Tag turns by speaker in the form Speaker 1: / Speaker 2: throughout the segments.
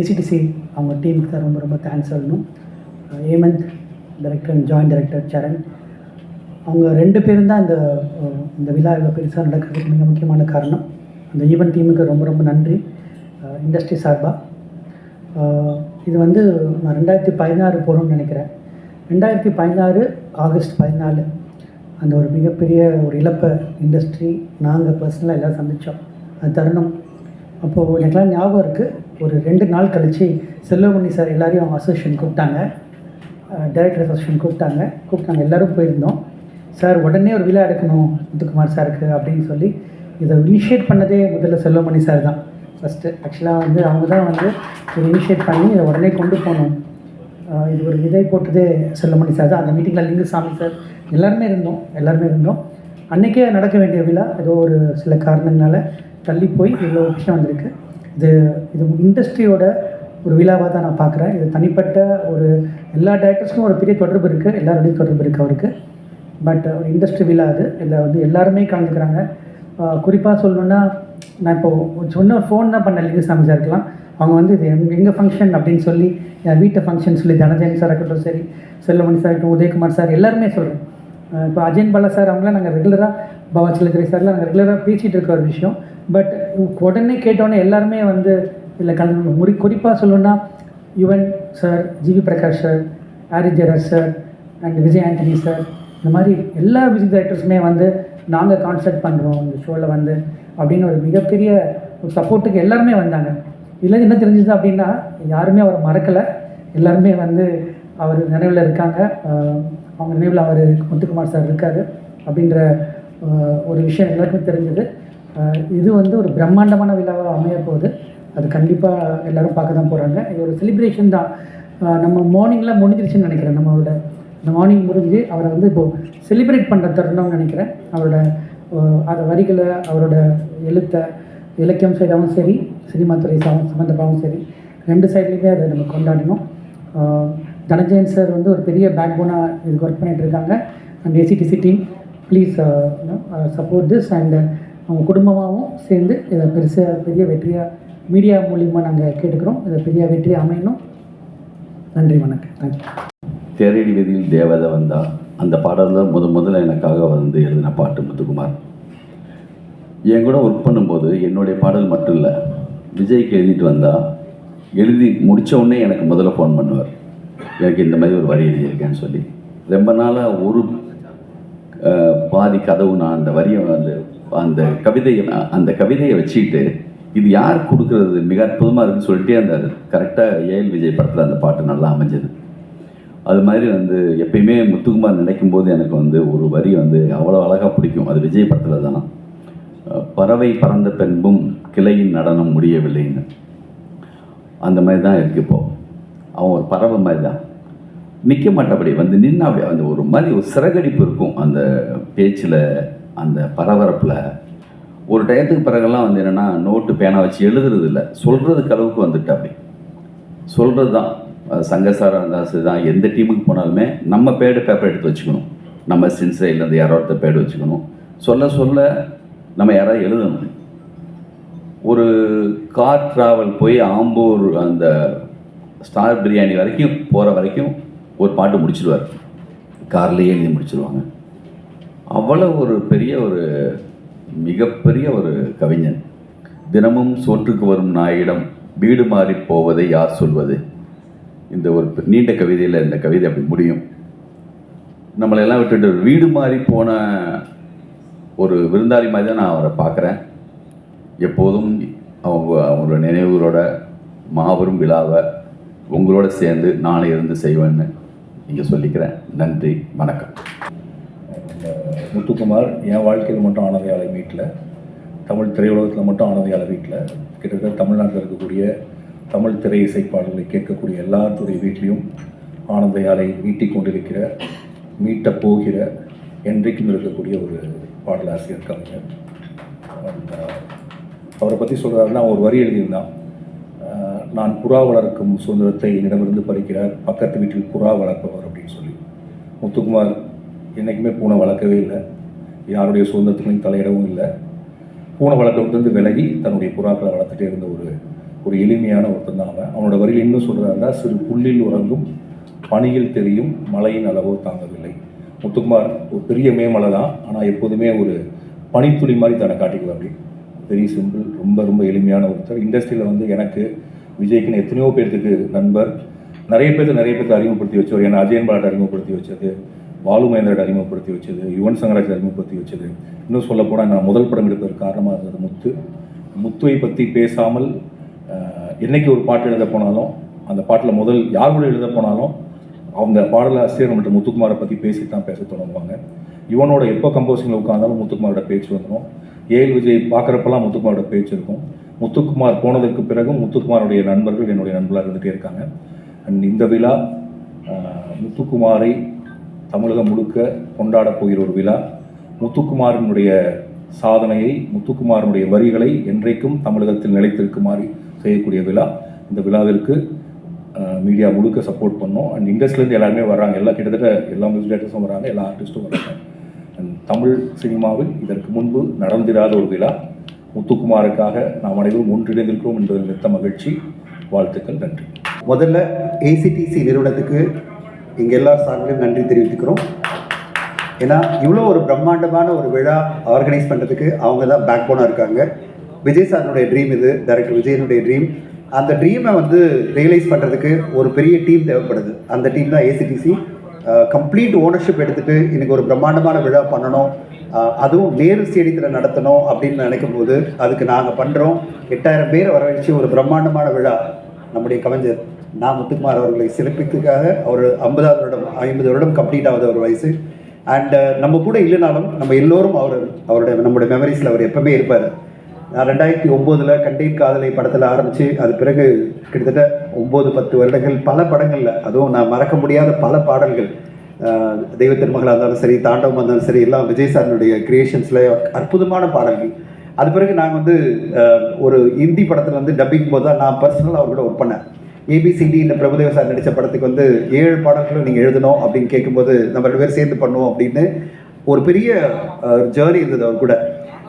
Speaker 1: ACDC அவங்க டீமுக்கு தான் ரொம்ப ரொம்ப தேங்க்ஸ் சொல்லணும். Hemanth director and joint director Saran. அவங்க ரெண்டு பேரும் தான் இந்த இந்த விழா இவ்வளோ பெருசாக நடக்கிறதுக்கு மிக முக்கியமான காரணம். அந்த ஈவெண்ட் டீமுக்கு ரொம்ப ரொம்ப நன்றி. இண்டஸ்ட்ரி சார்பாக இது வந்து நான் ரெண்டாயிரத்தி பதினாறு போகணும்னு நினைக்கிறேன். ரெண்டாயிரத்தி பதினாறு ஆகஸ்ட் பதினாலு அந்த ஒரு மிகப்பெரிய ஒரு இழப்பை இண்டஸ்ட்ரி நாங்கள் பர்சனலாக எல்லோரும் சந்தித்தோம் அது தருணம். அப்போது எனக்கெல்லாம் ஞாபகம் இருக்குது ஒரு ரெண்டு நாள் கழித்து செல்வமணி சார் எல்லாரையும் அவங்க அசோசியேஷன் கூப்பிட்டாங்க. டைரக்டர் அசோசியேஷன் கூப்பிட்டாங்க. கூப்பிட்டாங்க. எல்லோரும் போயிருந்தோம். சார் உடனே ஒரு விழா எடுக்கணும் முத்துக்குமார் சாருக்கு அப்படின்னு சொல்லி இதை இனிஷியேட் பண்ணதே முதல்ல செல்வமணி சார் தான். ஃபஸ்ட்டு ஆக்சுவலாக வந்து அவங்க தான் வந்து இதை இனிஷியேட் பண்ணி இதை உடனே கொண்டு போகணும் இது ஒரு விதை போட்டதே செல்லமணி சார் தான். அந்த மீட்டிங்கில் லிங்குசாமி சார். எல்லாருமே இருந்தோம். எல்லாருமே இருந்தோம். அன்றைக்கே நடக்க வேண்டிய விழா. ஏதோ ஒரு சில காரணங்களால் தள்ளி போய் இவ்வளோ விஷயம் வந்திருக்கு. இது இது இண்டஸ்ட்ரியோட ஒரு விழாவாக தான் நான் பார்க்குறேன். இது தனிப்பட்ட ஒரு எல்லா டேரக்டர்ஸ்க்கும் ஒரு பெரிய தொடர்பு இருக்குது எல்லாருடையும் தொடர்பு இருக்குது அவருக்கு. பட் ஒரு இண்டஸ்ட்ரி விழா அது. இதில் வந்து எல்லாருமே கலந்துக்கிறாங்க. குறிப்பாக சொல்லணுன்னா நான் இப்போ சொன்ன ஒரு ஃபோன் தான் பண்ண லிங்கசாமி சார் இருக்கலாம் அவங்க வந்து இது எங் எங்கள் ஃபங்க்ஷன் அப்படின்னு சொல்லி என் வீட்டை ஃபங்க்ஷன் சொல்லி தனஜயன் சார் இருக்கட்டும் சரி செல்லமணி சார் இருக்கட்டும் உதயகுமார் சார் எல்லாருமே சொல்கிறோம் இப்போ அஜயன் பாலா சார் அவங்களாம் நாங்கள் ரெகுலராக பவா சிலக்கரை சார்லாம் நாங்கள் ரெகுலராக பேசிகிட்டு இருக்க ஒரு விஷயம். பட் உடனே கேட்டோன்னே எல்லாருமே வந்து இதில் கலந்து முறி குறிப்பாக சொல்லணுன்னா Yuvan sir GV Prakash sir Aari sir and Vijay Antony sir இந்த மாதிரி எல்லா மியூசிக் டைரக்டர்ஸுமே வந்து நாங்கள் கான்சர்ட் பண்ணுறோம் இந்த ஷோவில் வந்து அப்படின்னு ஒரு மிகப்பெரிய ஒரு சப்போர்ட்டுக்கு எல்லாருமே வந்தாங்க. இதில் என்ன தெரிஞ்சுது அப்படின்னா யாருமே அவரை மறக்கலை. எல்லாருமே வந்து அவர் நினைவில் இருக்காங்க. அவங்க நினைவில் அவர் முத்துக்குமார் சார் இருக்கார் அப்படின்ற ஒரு விஷயம் எல்லாருக்குமே தெரிஞ்சது. இது வந்து ஒரு பிரம்மாண்டமான விழாவாக அமைய போகுது. அது கண்டிப்பாக எல்லோரும் பார்க்க தான் போகிறாங்க இது ஒரு செலிப்ரேஷன் தான். நம்ம மார்னிங்கில் முடிஞ்சிருச்சுன்னு நினைக்கிறேன். நம்மளோட இந்த மார்னிங் முடிஞ்சு அவரை வந்து இப்போது செலிப்ரேட் பண்ணுற தருணம்னு நினைக்கிறேன். அவரோட அந்த வரிகளை அவரோட எழுத்தை இலக்கியம் சைடாகவும் சரி சினிமா துறை சம்மந்தமாகவும் சரி ரெண்டு சைட்லேயுமே அதை நம்ம கொண்டாடணும். தனஞ்சயன் சார் வந்து ஒரு பெரிய பேக் போனாக இதுக்கு ஒர்க் பண்ணிகிட்டு இருக்காங்க. And ACDC team please support this and அவங்க குடும்பமாகவும் சேர்ந்து இதை பெருசாக பெரிய வெற்றியாக மீடியா மூலிமா நாங்கள் கேட்டுக்கிறோம். இதை பெரிய வெற்றியாக அமையணும். நன்றி வணக்கம். தேங்க்யூ
Speaker 2: தேரடி வீதியில் தேவதை வந்தா அந்த பாடலில் முத முதல்ல எனக்காக வந்து எழுதின பாட்டு முத்துக்குமார். என் கூட ஒர்க் பண்ணும்போது என்னுடைய பாடல் மட்டும் இல்லை விஜய்க்கு எழுதிட்டு வந்தால் எழுதி முடித்த உடனே எனக்கு முதல்ல ஃபோன் பண்ணுவார். எனக்கு இந்த மாதிரி ஒரு வரி எழுதியிருக்கேன்னு சொல்லி. ரொம்ப நாளாக ஒரு பாதி கதவு நான் அந்த வரியை வந்து அந்த கவிதையை அந்த கவிதையை வச்சுக்கிட்டு இது யார் கொடுக்கறது? மிக அற்புதமாக இருக்குன்னு சொல்லிட்டு அந்த கரெக்டாக ஏஎல் விஜய் படத்தில் அந்த பாட்டு நல்லா அமைஞ்சது. அது மாதிரி வந்து எப்பயுமே முத்துக்குமார் நினைக்கும் போது எனக்கு வந்து ஒரு வரி வந்து அவ்வளோ அழகாக பிடிக்கும். அது விஜய் படத்தில் தான். பறவை பறந்த பின்பும் கிளையின் நடனம் முடியவில்லைன்னு. அந்த மாதிரி தான் இருக்கு இப்போது அவன் ஒரு பறவை மாதிரி தான். நிற்க மாட்டபடி வந்து நின்று அப்படியே அந்த ஒரு மாதிரி ஒரு சிறகடிப்பு இருக்கும் அந்த பேச்சில். அந்த பரபரப்பில் ஒரு டயத்துக்கு பிறகெல்லாம் வந்து என்னென்னா நோட்டு பேனா வச்சு எழுதுறது இல்லை சொல்கிறதுக்கு அளவுக்கு வந்துட்டு அப்படி சொல்கிறது தான் சங்கசாரம் இருந்தால் சரி தான் எந்த டீமுக்கு போனாலுமே நம்ம பேடு பேப்பர் எடுத்து வச்சுக்கணும். நம்ம சின்சைட்லேருந்து யாரோ ஒருத்தர் பேடு வச்சுக்கணும். சொல்ல சொல்ல நம்ம யாராவது எழுதணும். ஒரு கார் ட்ராவல் போய் ஆம்பூர் அந்த ஸ்டார் பிரியாணி வரைக்கும் போகிற வரைக்கும் ஒரு பாட்டு முடிச்சிடுவார் கார்லேயே எழுதி முடிச்சிருவாங்க. அவ்வளோ ஒரு பெரிய ஒரு மிகப்பெரிய ஒரு கவிஞன். தினமும் சோற்றுக்கு வரும் நாயிடம் வீடு மாறி போவதை யார் சொல்வது? இந்த ஒரு நீண்ட கவிதையில் இந்த கவிதை அப்படி முடியும். நம்மளெல்லாம் விட்டுட்டு வீடு மாறி போன ஒரு விருந்தாளி மாதிரி தான் நான் அவரை பார்க்குறேன். எப்போதும் அவங்க அவங்களோட நினைவுகளோட மாபெரும் விழாவை உங்களோட சேர்ந்து நானே இருந்து செய்வேன்னு இங்கே சொல்லிக்கிறேன். நன்றி வணக்கம்.
Speaker 3: முத்துக்குமார் என் வாழ்க்கையில் மட்டும் ஆனதையாளர் மீட்டில் தமிழ் திரையுலகத்தில் மட்டும் ஆனதையாளர் வீட்டில் கிட்டத்தட்ட தமிழ்நாட்டில் இருக்கக்கூடிய தமிழ் திரை இசைப்பாடல்களை கேட்கக்கூடிய எல்லாத்துடைய வீட்லேயும் ஆனந்தையாலை மீட்டிக் கொண்டிருக்கிற மீட்டப் போகிற என்றைக்கும் இருக்கக்கூடிய ஒரு பாடலாசிரியர் கவிஞர் அவரை பற்றி சொல்கிறாருன்னா ஒரு வரி எழுதியிருந்தான். நான் புறா வளர்க்கும் சுதந்திரத்தை என்னிடமிருந்து பறிக்கிறார் பக்கத்து வீட்டில் புறா வளர்ப்பவர் அப்படின்னு சொல்லி. முத்துக்குமார் என்றைக்குமே பூனை வளர்க்கவே இல்லை. யாருடைய சுதந்திரத்துலையும் தலையிடவும் இல்லை. பூனை வளர்க்கறதுலேருந்து விலகி தன்னுடைய புறாக்களை வளர்த்துட்டே இருந்த ஒரு ஒரு எளிமையான ஒருத்தன் தான் அவன். அவனோட வரியில் இன்னும் சொல்கிறதா இருந்தால் சிறு புல்லில் உறங்கும் பனியில் தெரியும் மழையின் அளவோ தாங்கவில்லை. முத்துக்குமார் ஒரு பெரிய மேமலை தான் ஆனால் எப்போதுமே ஒரு பனித்துளி மாதிரி தன்னை காட்டிக்குவார் அப்படி. வெரி சிம்பிள் ரொம்ப ரொம்ப எளிமையான ஒருத்தர். இண்டஸ்ட்ரியில் வந்து எனக்கு விஜய்க்குன்னு எத்தனையோ பேர்த்துக்கு நண்பர் நிறைய பேர்த்து நிறைய பேர்த்து அறிமுகப்படுத்தி வச்சவர். ஏன்னா அஜயன் பாலாட்டை அறிமுகப்படுத்தி வச்சது பாலு மகேந்திரட் அறிமுகப்படுத்தி வச்சது யுவன் சங்கராஜ் அறிமுகப்படுத்தி வச்சது. இன்னும் சொல்ல போனால் நான் முதல் படம் எடுப்பதற்கு காரணமாக இருந்தது முத்து. முத்துவை பற்றி பேசாமல் என்றைக்கு என்னைக்கு ஒரு பாட்டு எழுத போனாலும் அந்த பாட்டில் முதல் யார் கூட எழுத போனாலும் அவங்க பாடலாசிரியர் நம்மள்ட்ட முத்துக்குமாரை பற்றி பேசி தான் பேச தொடங்குவாங்க. இவனோட எப்போ கம்போசிங்கில் உட்காந்தாலும் முத்துக்குமாரோட பேச்சு வந்துடும் ஏஎல் விஜய் பார்க்குறப்பெல்லாம் முத்துக்குமாரோட பேச்சு இருக்கும். முத்துக்குமார் போனதற்கு பிறகும் முத்துக்குமாருடைய நண்பர்கள் என்னுடைய நண்பர்களாக இருந்துகிட்டே இருக்காங்க. அண்ட் இந்த விழா முத்துக்குமாரை தமிழகம் முழுக்க கொண்டாடப் போகிற ஒரு விழா. முத்துக்குமாரினுடைய சாதனையை முத்துக்குமாரனுடைய வரிகளை என்றைக்கும் தமிழகத்தில் நிலைத்திருக்குமாறு செய்யக்கூடிய விழா. இந்த விழாவிற்கு மீடியா முழுக்க சப்போர்ட் பண்ணோம். அண்ட் இண்டஸ்ட்ரிலேருந்து எல்லாருமே வர்றாங்க. எல்லா கிட்டத்தட்ட எல்லா மியூசிக் டேரக்டர்ஸும் வராங்க எல்லா ஆர்டிஸ்ட்டும் வராங்க அண்ட் தமிழ் சினிமாவில் இதற்கு முன்பு நடந்திராத ஒரு விழா. முத்துக்குமாருக்காக நாம் அனைவரும் ஒன்றிணைந்திருக்கிறோம் என்பதில் மிக்க மகிழ்ச்சி. வாழ்த்துக்கள். நன்றி.
Speaker 4: முதல்ல ஏசிடிசி நிறுவனத்துக்கு இங்கே எல்லார் சார்பிலும் நன்றி தெரிவித்துக்கிறோம். ஏன்னா இவ்வளோ ஒரு பிரம்மாண்டமான ஒரு விழா ஆர்கனைஸ் பண்ணுறதுக்கு அவங்க தான் பேக் போனாக இருக்காங்க. விஜய் சாரனுடைய ட்ரீம் இது டைரக்டர் விஜயனுடைய ட்ரீம் அந்த ட்ரீமை வந்து ரியலைஸ் பண்ணுறதுக்கு ஒரு பெரிய டீம் தேவைப்படுது. அந்த டீம் தான் ஏசிடிசி கம்ப்ளீட் ஓனர்ஷிப் எடுத்துகிட்டு இன்றைக்கி ஒரு பிரம்மாண்டமான விழா பண்ணணும். அதுவும் நேரு ஸ்டேடியத்தில் நடத்தணும் அப்படின்னு நினைக்கும் போது அதுக்கு நாங்கள் பண்ணுறோம் எட்டாயிரம் பேர் வரவழைச்சு ஒரு பிரம்மாண்டமான விழா நம்முடைய கவிஞர் நான் முத்துக்குமார் அவர்களை சிறப்பிக்கிறதுக்காக அவர் ஐம்பதாவது வருடம் ஐம்பது வருடம் கம்ப்ளீட் ஆகுது அவர் வயசு. அண்டு uh, நம்ம கூட இல்லைனாலும் நம்ம எல்லோரும் அவர் அவருடைய நம்முடைய மெமரிஸில் அவர் எப்பவுமே இருப்பார். நான் ரெண்டாயிரத்தி ஒம்போதில் கண்டீர் காதலை படத்தில் ஆரம்பித்து அது பிறகு கிட்டத்தட்ட ஒம்பது பத்து வருடங்கள் பல படங்களில் அதுவும் நான் மறக்க முடியாத பல பாடல்கள். தெய்வ திருமகளாக இருந்தாலும் சரி தாண்டவமாக இருந்தாலும் சரி எல்லாம் விஜய் சாரனுடைய கிரியேஷன்ஸில் அற்புதமான பாடல்கள். அது பிறகு நாங்கள் வந்து ஒரு இந்தி படத்தில் வந்து டப்பிங் போது தான் நான் பர்சனலாக அவர் ஒர்க் பண்ணேன். ஏபிசிடி இந்த பிரபுதேவ சார் நடித்த படத்துக்கு வந்து ஏழு பாடல்களும் நீங்கள் எழுதணும் அப்படின்னு கேட்கும்போது நம்ம ரெண்டு பேரும் சேர்ந்து பண்ணுவோம் அப்படின்னு ஒரு பெரிய ஜேர்னி இருந்தது அவர் கூட.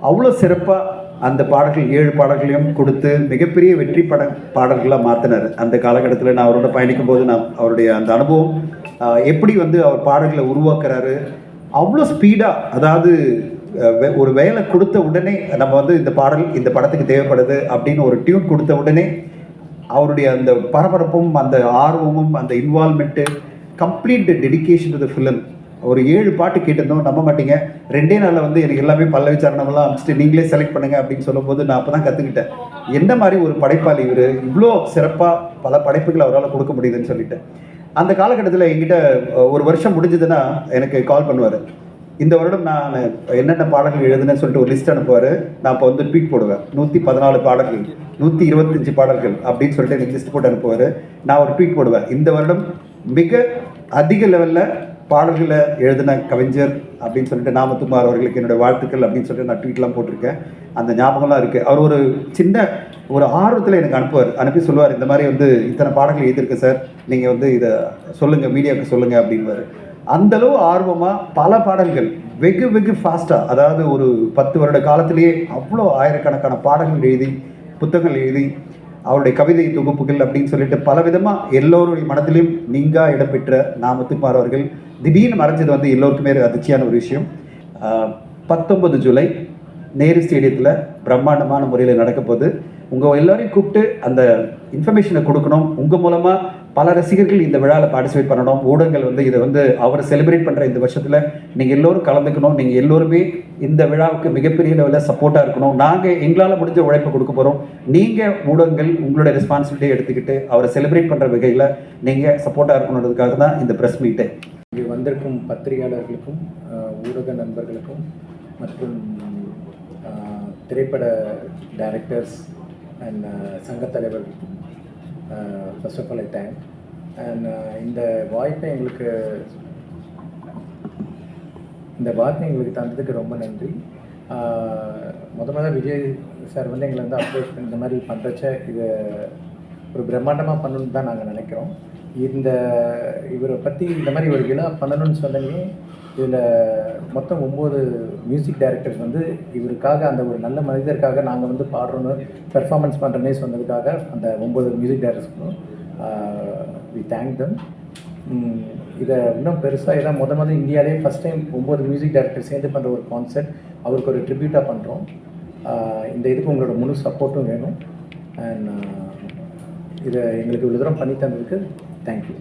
Speaker 4: அவ்வளோ சிறப்பாக அந்த பாடல்கள் ஏழு பாடல்களையும் கொடுத்து மிகப்பெரிய வெற்றி பட பாடல்களாக மாற்றினார் அந்த காலகட்டத்தில் நான் அவரோட பயணிக்கும் போது நான் அவருடைய அந்த அனுபவம் எப்படி வந்து அவர் பாடல்களை உருவாக்குறாரு அவ்வளோ ஸ்பீடாக அதாவது ஒரு வேலை கொடுத்த உடனே நம்ம வந்து இந்த பாடல் இந்த படத்துக்கு தேவைப்படுது அப்படின்னு ஒரு டியூன் கொடுத்த உடனே அவருடைய அந்த பரபரப்பும் அந்த ஆர்வமும் அந்த involvement complete dedication to the film ஒரு ஏழு பாட்டு கேட்டிருந்தோம். நம்ப மாட்டீங்க. ரெண்டே நாளில் வந்து எனக்கு எல்லாமே பல்ல சரணமெல்லாம் அமைச்சிட்டு நீங்களே செலக்ட் பண்ணுங்க அப்படின்னு சொல்லும்போது நான் அப்போ தான் கற்றுக்கிட்டேன் எந்த மாதிரி ஒரு படைப்பாளி இவர்? இவ்வளோ சிறப்பாக பல படைப்புகள் அவரால் கொடுக்க முடியுதுன்னு சொல்லிட்டு. அந்த காலகட்டத்தில் என்கிட்ட ஒரு வருஷம் முடிஞ்சதுன்னா எனக்கு கால் பண்ணுவார். இந்த வருடம் நான் என்னென்ன பாடல்கள் எழுதுனேன்னு சொல்லிட்டு ஒரு லிஸ்ட் அனுப்புவார். நான் இப்போ வந்து ட்வீட் போடுவேன். நூற்றி பதினாலு பாடல்கள் நூற்றி இருபத்தஞ்சு பாடல்கள் அப்படின்னு சொல்லிட்டு எனக்கு லிஸ்ட் போட்டு அனுப்புவார். நான் ஒரு ட்வீட் போடுவேன். இந்த வருடம் மிக அதிக லெவலில் பாடல்களை எழுதின கவிஞர் அப்படின்னு சொல்லிட்டு நாமத்துமார் அவர்களுக்கு என்னுடைய வாழ்த்துக்கள் அப்படின்னு சொல்லிட்டு நான் ட்வீட்லாம் போட்டிருக்கேன். அந்த ஞாபகம்லாம் இருக்குது அவர் ஒரு சின்ன ஒரு ஆர்வத்தில் எனக்கு அனுப்புவார். அனுப்பி சொல்லுவார் இந்த மாதிரி வந்து இத்தனை பாடல்கள் எழுதியிருக்கேன் சார். நீங்கள் வந்து இதை சொல்லுங்கள் மீடியாவுக்கு சொல்லுங்கள் அப்படின்வார் அந்தளவு ஆர்வமாக பல பாடல்கள் வெகு வெகு ஃபாஸ்ட்டாக அதாவது ஒரு பத்து வருட காலத்திலேயே அவ்வளோ ஆயிரக்கணக்கான பாடல்கள் எழுதி புத்தகங்கள் எழுதி அவருடைய கவிதை தொகுப்புகள் அப்படின்னு சொல்லிட்டு பல விதமாக எல்லோருடைய மனதிலும் நீங்கா இடம்பெற்ற நாமத்துக்குமார் அவர்கள் திடீர்னு மறைஞ்சது வந்து எல்லோருக்குமே ஒரு அதிர்ச்சியான ஒரு விஷயம். பத்தொன்பது ஜூலை நேரு ஸ்டேடியத்தில் பிரம்மாண்டமான முறையில் நடக்க போகுது உங்கள் எல்லோரையும் கூப்பிட்டு அந்த இன்ஃபர்மேஷனை கொடுக்கணும். உங்கள் மூலமாக பல ரசிகர்கள் இந்த விழாவில் பார்ட்டிசிபேட் பண்ணணும். ஊடகங்கள் வந்து இதை வந்து அவரை செலிப்ரேட் பண்ணுற இந்த வருஷத்தில் நீங்கள் எல்லோரும் கலந்துக்கணும். நீங்கள் எல்லோருமே இந்த விழாவுக்கு மிகப்பெரிய லெவலில் சப்போர்ட்டாக இருக்கணும். நாங்கள் எங்களால் முடிஞ்ச உழைப்பை கொடுக்க போகிறோம் நீங்கள் ஊடகங்கள் உங்களோட ரெஸ்பான்சிபிலிட்டியை எடுத்துக்கிட்டு அவரை செலிப்ரேட் பண்ணுற வகையில் நீங்கள் சப்போர்ட்டாக இருக்கணுன்றதுக்காக தான் இந்த ப்ரெஸ் மீட்டு
Speaker 5: இங்கே வந்திருக்கும் பத்திரிகையாளர்களுக்கும் ஊடக நண்பர்களுக்கும் மற்றும் திரைப்பட டைரக்டர்ஸ் அண்ட் சங்க தலைவர்களுக்கும் first of all I thank and இந்த வாய்ப்பை எங்களுக்கு இந்த வாய்ப்பை எங்களுக்கு தந்ததுக்கு ரொம்ப நன்றி. Uh, முத முத விஜய் சார் வந்து எங்களை வந்து அப்ரோச் இந்த மாதிரி பண்ணுறச்ச இது ஒரு பிரம்மாண்டமாக பண்ணணும்னு தான் நாங்கள் நினைக்கிறோம். இந்த இவரை பற்றி இந்த மாதிரி ஒரு விழா பண்ணணும்னு சொன்னே இதில் மொத்தம் ஒம்பது மியூசிக் டைரக்டர்ஸ் வந்து இவருக்காக அந்த ஒரு நல்ல மனிதருக்காக நாங்கள் வந்து பாடுறோன்னு பெர்ஃபார்மன்ஸ் பண்ணுறனே சொன்னதுக்காக அந்த ஒம்பது மியூசிக் டைரக்டர்ஸ்க்கும் வி தேங்க் தம் இதை இன்னும் பெருசாக இதான் முத முதல்ல இந்தியாவிலே ஃபஸ்ட் டைம் ஒம்பது மியூசிக் டைரக்டர் சேர்ந்து பண்ணுற ஒரு கான்செர்ட் அவருக்கு ஒரு ட்ரிபியூட்டாக பண்ணுறோம் இந்த இதுக்கு உங்களோட முழு சப்போர்ட்டும் வேணும். அண்ட் இதை எங்களுக்கு இவ்வளோ தூரம் பண்ணி தந்ததுக்கு தேங்க்யூ